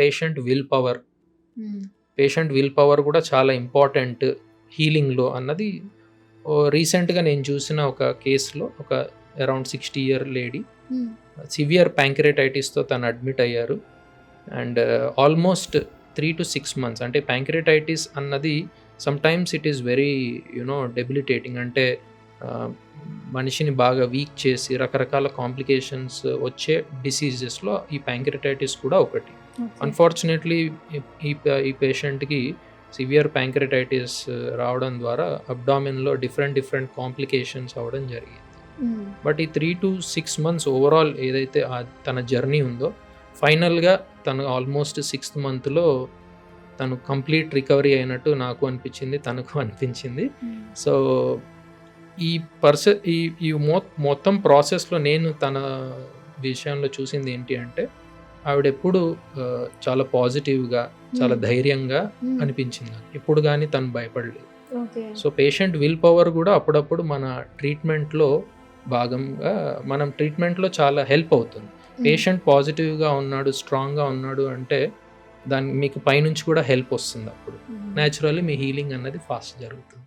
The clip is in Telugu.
Patient will power patient will power కూడా చాలా ఇంపార్టెంట్ హీలింగ్లో అన్నది రీసెంట్గా నేను చూసిన ఒక కేసులో ఒక around sixty year lady severe ప్యాంక్రెటైటిస్తో తను అడ్మిట్ అయ్యారు. And almost three to six months అంటే ప్యాంక్రెటైటిస్ అన్నది sometimes it is very you know debilitating అంటే ఆ, మనిషిని బాగా వీక్ చేసి రకరకాల కాంప్లికేషన్స్ వచ్చే డిసీజెస్లో ఈ ప్యాంక్రెటైటిస్ కూడా ఒకటి. అన్ఫార్చునేట్లీ ఈ ఈ పేషెంట్కి సివియర్ ప్యాంక్రెటైటిస్ రావడం ద్వారా అబ్డామిన్లో డిఫరెంట్ డిఫరెంట్ కాంప్లికేషన్స్ అవ్వడం జరిగింది. బట్ ఈ three to six months overall ఏదైతే తన జర్నీ ఉందో ఫైనల్గా తను ఆల్మోస్ట్ సిక్స్త్ మంత్లో తను కంప్లీట్ రికవరీ అయినట్టు నాకు అనిపించింది తనకు అనిపించింది. సో ఈ పర్స ఈ మొత్తం ప్రాసెస్లో నేను తన విషయంలో చూసింది ఏంటి అంటే ఆవిడ ఎప్పుడు ఆ, చాలా పాజిటివ్గా చాలా ధైర్యంగా అనిపించింది. నాకు ఎప్పుడు కానీ తను భయపడలేదు. సో పేషెంట్ విల్ పవర్ కూడా అప్పుడప్పుడు మన ట్రీట్మెంట్లో భాగంగా మనం ట్రీట్మెంట్లో చాలా హెల్ప్ అవుతుంది. పేషెంట్ పాజిటివ్గా ఉన్నాడు స్ట్రాంగ్గా ఉన్నాడు అంటే దాని మీకు పైనుంచి కూడా హెల్ప్ వస్తుంది అప్పుడు. న్యాచురల్లీ మీ హీలింగ్ అన్నది ఫాస్ట్ జరుగుతుంది.